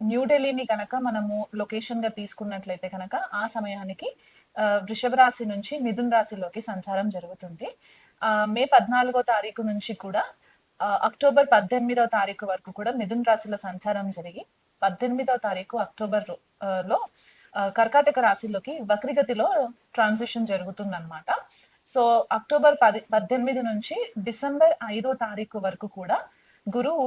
న్యూఢిల్లీని కనుక మనము లొకేషన్గా తీసుకున్నట్లయితే కనుక ఆ సమయానికి వృషభ రాశి నుంచి మిథున్ రాశిలోకి సంచారం జరుగుతుంది. ఆ మే పద్నాలుగో తారీఖు నుంచి కూడా అక్టోబర్ పద్దెనిమిదో తారీఖు వరకు కూడా మిథున్ రాశిలో సంచారం జరిగి పద్దెనిమిదో తారీఖు అక్టోబర్లో కర్కాటక రాశిలోకి వక్రిగతిలో ట్రాన్సిషన్ జరుగుతుందన్నమాట. సో అక్టోబర్ పది పద్దెనిమిది నుంచి డిసెంబర్ ఐదో తారీఖు వరకు కూడా గురువు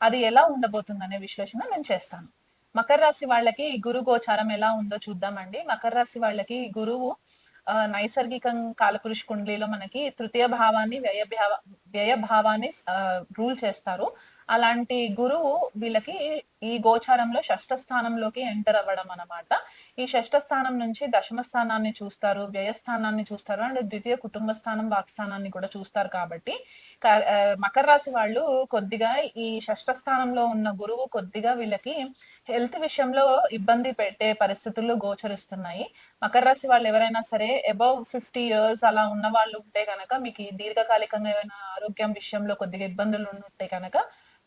అది ఎలా ఉండబోతుంది అనే విశ్లేషణ నేను చేస్తాను. మకర రాశి వాళ్ళకి గురు గోచారం ఎలా ఉందో చూద్దామండి. మకర రాశి వాళ్ళకి గురువు ఆ, నైసర్గికం కాలపురుష కుండలిలో మనకి తృతీయ భావాన్ని వ్యయ భావ వ్యయ భావాన్ని రూల్ చేస్తారు. అలాంటి గురువు వీళ్ళకి ఈ గోచారంలో షష్ఠ స్థానంలోకి ఎంటర్ అవ్వడం అన్నమాట. ఈ షష్ఠ స్థానం నుంచి దశమ స్థానాన్ని చూస్తారు వ్యయస్థానాన్ని చూస్తారు అండ్ ద్వితీయ కుటుంబ స్థానం వాక్స్థానాన్ని కూడా చూస్తారు కాబట్టి మకర రాశి వాళ్ళు కొద్దిగా ఈ షష్ఠ స్థానంలో ఉన్న గురువు కొద్దిగా వీళ్ళకి హెల్త్ విషయంలో ఇబ్బంది పెట్టే పరిస్థితులు గోచరిస్తున్నాయి. మకర రాశి వాళ్ళు ఎవరైనా సరే అబౌవ్ ఫిఫ్టీ ఇయర్స్ అలా ఉన్న వాళ్ళు ఉంటే కనుక మీకు దీర్ఘకాలికంగా ఏమైనా ఆరోగ్యం విషయంలో కొద్దిగా ఇబ్బందులు ఉంటే కనుక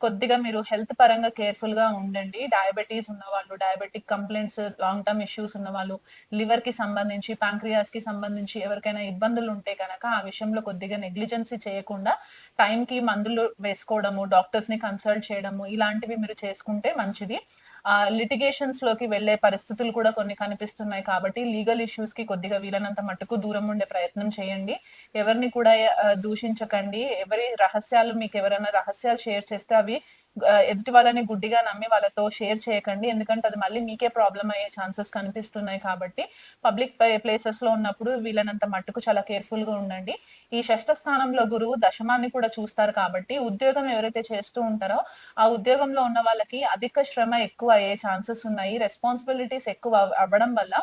కొద్దిగా మీరు హెల్త్ పరంగా కేర్ఫుల్గా ఉండండి. డయాబెటీస్ ఉన్న వాళ్ళు diabetic complaints long term issues ఉన్న వాళ్ళు లివర్కి సంబంధించి ప్యాంక్రియాస్కి సంబంధించి ఎవరికైనా ఇబ్బందులు ఉంటే కనుక ఆ విషయంలో కొద్దిగా నెగ్లిజెన్సీ చేయకుండా టైం కి మందులు వేసుకోవడము డాక్టర్స్ని కన్సల్ట్ చేయడము ఇలాంటివి మీరు చేసుకుంటే మంచిది. లిటిగేషన్స్లోకి వెళ్ళే పరిస్థితులు కూడా కొన్ని కనిపిస్తున్నాయి కాబట్టి లీగల్ ఇష్యూస్కి కొద్దిగా వీలైనంత మట్టుకు దూరం ఉండే ప్రయత్నం చేయండి. ఎవరిని కూడా దూషించకండి. ఎవరి రహస్యాలు మీకు ఎవరైనా రహస్యాలు షేర్ చేస్తే అవి ఎదుటి వాళ్ళని గుడ్డిగా నమ్మి వాళ్ళతో షేర్ చేయకండి. ఎందుకంటే అది మళ్ళీ మీకే ప్రాబ్లం అయ్యే ఛాన్సెస్ కనిపిస్తున్నాయి కాబట్టి పబ్లిక్ ప్లేసెస్లో ఉన్నప్పుడు వీళ్ళనంత మట్టుకు చాలా కేర్ఫుల్గా ఉండండి. ఈ షష్ఠ స్థానంలో గురువు దశమాన్ని కూడా చూస్తారు కాబట్టి ఉద్యోగం ఎవరైతే చేస్తూ ఉంటారో ఆ ఉద్యోగంలో ఉన్న వాళ్ళకి అధిక శ్రమ ఎక్కువ అయ్యే ఛాన్సెస్ ఉన్నాయి. రెస్పాన్సిబిలిటీస్ ఎక్కువ అవ్వడం వల్ల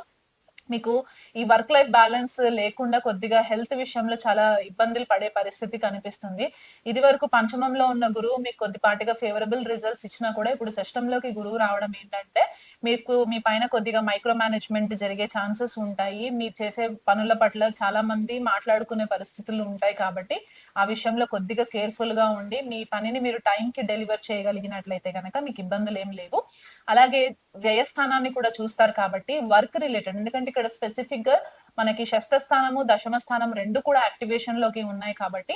మీకు ఈ వర్క్ లైఫ్ బ్యాలెన్స్ లేకుండా కొద్దిగా హెల్త్ విషయంలో చాలా ఇబ్బందులు పడే పరిస్థితి కనిపిస్తుంది. ఇది వరకు పంచమంలో ఉన్న గురువు మీకు కొద్దిపాటిగా ఫేవరబుల్ రిజల్ట్స్ ఇచ్చినా కూడా ఇప్పుడు సిస్టంలోకి గురువు రావడం ఏంటంటే మీకు మీ పైన కొద్దిగా మైక్రో మేనేజ్మెంట్ జరిగే ఛాన్సెస్ ఉంటాయి. మీరు చేసే పనుల పట్ల చాలా మంది మాట్లాడుకునే పరిస్థితులు ఉంటాయి కాబట్టి ఆ విషయంలో కొద్దిగా కేర్ఫుల్గా ఉండి మీ పనిని మీరు టైం కి డెలివర్ చేయగలిగినట్లయితే కనుక మీకు ఇబ్బందులు ఏం లేవు. అలాగే వ్యయస్థానాన్ని కూడా చూస్తారు కాబట్టి వర్క్ రిలేటెడ్ ఎందుకంటే ఇక్కడ స్పెసిఫిక్గా మనకి షష్ఠ స్థానము దశమ స్థానం రెండు కూడా యాక్టివేషన్లోకి ఉన్నాయి కాబట్టి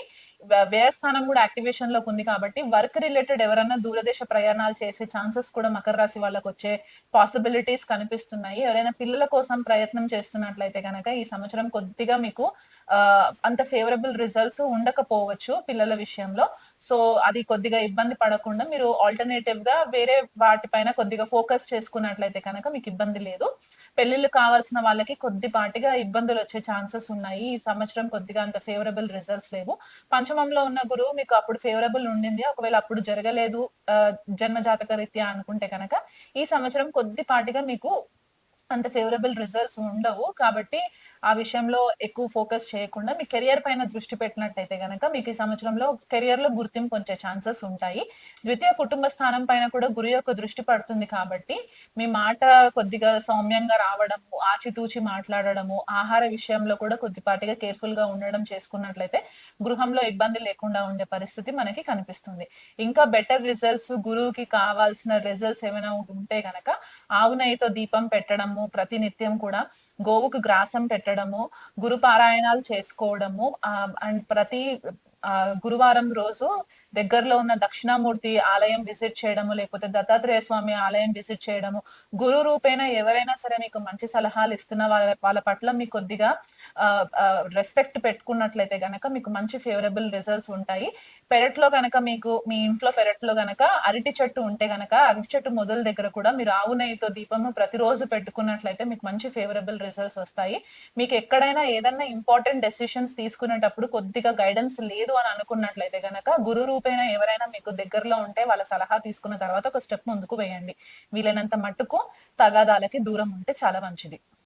వ్యయ వ్యయస్థానం కూడా యాక్టివేషన్లోకి ఉంది కాబట్టి వర్క్ రిలేటెడ్ ఎవరైనా దూరదేశ ప్రయాణాలు చేసే ఛాన్సెస్ కూడా మకర రాశి వాళ్ళకి వచ్చే పాసిబిలిటీస్ కనిపిస్తున్నాయి. ఎవరైనా పిల్లల కోసం ప్రయత్నం చేస్తున్నట్లయితే కనుక ఈ సంవత్సరం కొద్దిగా మీకు అంత ఫేవరబుల్ రిజల్ట్స్ ఉండకపోవచ్చు పిల్లల విషయంలో. సో అది కొద్దిగా ఇబ్బంది పడకుండా మీరు ఆల్టర్నేటివ్గా వేరే వాటిపైన కొద్దిగా ఫోకస్ చేసుకున్నట్లయితే కనుక మీకు ఇబ్బంది లేదు. పెళ్ళిళ్ళు కావాల్సిన వాళ్ళకి కొద్దిపాటిగా ఇబ్బందులు వచ్చే ఛాన్సెస్ ఉన్నాయి. ఈ సంవత్సరం కొద్దిగా అంత ఫేవరబుల్ రిజల్ట్స్ లేవు. పంచమంలో ఉన్న గురువు మీకు అప్పుడు ఫేవరబుల్ ఉండింది. ఒకవేళ అప్పుడు జరగలేదు జన్మ జాతక రీత్యా అనుకుంటే కనుక ఈ సంవత్సరం కొద్దిపాటిగా మీకు అంత ఫేవరబుల్ రిజల్ట్స్ ఉండవు. కాబట్టి ఆ విషయంలో ఎక్కువ ఫోకస్ చేయకుండా మీ కెరియర్ పైన దృష్టి పెట్టినట్లయితే కనుక మీకు ఈ సంవత్సరంలో కెరియర్లో గుర్తింపు వచ్చే ఛాన్సెస్ ఉంటాయి. ద్వితీయ కుటుంబ స్థానం పైన కూడా గురి యొక్క దృష్టి పడుతుంది కాబట్టి మీ మాట కొద్దిగా సౌమ్యంగా రావడము ఆచితూచి మాట్లాడడము ఆహార విషయంలో కూడా కొద్దిపాటిగా కేర్ఫుల్గా ఉండడం చేసుకున్నట్లయితే గృహంలో ఇబ్బంది లేకుండా ఉండే పరిస్థితి మనకి కనిపిస్తుంది. ఇంకా బెటర్ రిజల్ట్స్ గురువుకి కావాల్సిన రిజల్ట్స్ ఏమైనా ఉంటే గనక ఆవునయ్యితో దీపం పెట్టడము ప్రతి నిత్యం కూడా గోవుకు గ్రాసం పెట్టడం పెట్టడము గురు పారాయణాలు చేసుకోవడము అండ్ ప్రతి ఆ, గురువారం రోజు దగ్గరలో ఉన్న దక్షిణామూర్తి ఆలయం విజిట్ చేయడము లేకపోతే దత్తాత్రేయ స్వామి ఆలయం విజిట్ చేయడము గురు రూపేణ ఎవరైనా సరే మీకు మంచి సలహాలు ఇస్తున్న వాళ్ళ వాళ్ళ పట్ల మీకు కొద్దిగా రెస్పెక్ట్ పెట్టుకున్నట్లయితే గనక మీకు మంచి ఫేవరబుల్ రిజల్ట్స్ ఉంటాయి. పెరట్లో గనక మీకు మీ ఇంట్లో పెరట్లో గనక అరటి చెట్టు ఉంటే గనక అరటి చెట్టు మొదల దగ్గర కూడా మీరు ఆవు నెయ్యితో దీపము ప్రతిరోజు పెట్టుకున్నట్లయితే మీకు మంచి ఫేవరబుల్ రిజల్ట్స్ వస్తాయి. మీకు ఎక్కడైనా ఏదైనా ఇంపార్టెంట్ డెసిషన్స్ తీసుకునేటప్పుడు కొద్దిగా గైడెన్స్ లేదు లేదు అని అనుకున్నట్లయితే గనక గురు రూపేణ ఎవరైనా మీకు దగ్గరలో ఉంటే వాళ్ళ సలహా తీసుకున్న తర్వాత ఒక స్టెప్ ముందుకు వేయండి. వీలైనంత మట్టుకు తగాదాలకి దూరం ఉంటే చాలా మంచిది.